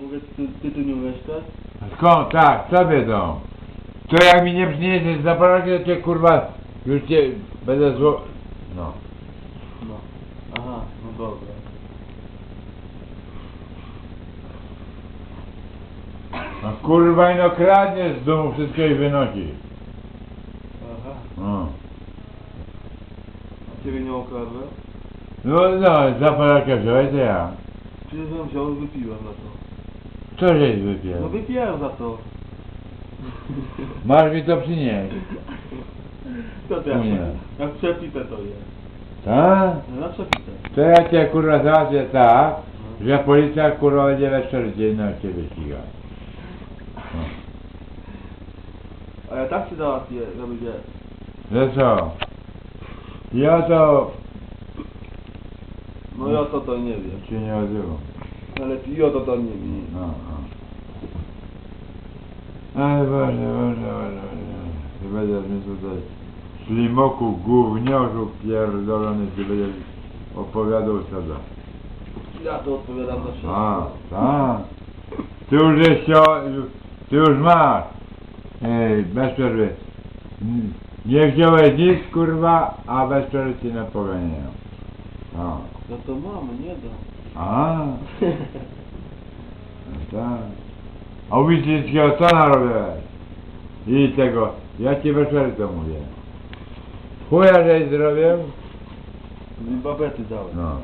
Mówię, ty, ty tu nie umiesz też? Skąd? Tak, co wiedzą? To jak mi nie przyniesiesz zapalaki, to cię kurwa, już cię będę zło... No. No. Aha, no dobra. No kurwa, no kradniesz z domu wszystko i wynosisz. Aha. No. A ciebie nie okradłem? No, no, zapalaka wziąłeś, to ja. Przecież ją wziąłem, wypiłem na to. Co żeś No wypiłem za to. Masz mi to przynieść. To ty jak, Nie. jak przepite to jest. Tak? No na przepite. To ja cię kurwa załatwię tak, że policja kurwa będzie we na ciebie ścigać. No. A ja tak się załatwię, że będzie... Że co? Ja to No ja to to nie wiem. się nie odzywam. Ale ja to to nie wiem. No, no. Ale Boże, Boże, Boże, Boże. Ty będziesz mi tutaj slimoku, gówniorzu pierdolony, ty będziesz opowiadał co da. Ja to odpowiadam za wszystko. A, tak. Ty już jeszcze, ty już masz. Ej, bez przerwy. Nie wziąłeś nic, kurwa, a bez przerwy ci nie poganiają. A, No to mamy, nie da. A, no tak. A u Wicińskiego co narobiłeś? I tego, ja ci przerwy to mówię. Chuja, żeś zrobił? Mi babety dałem. No.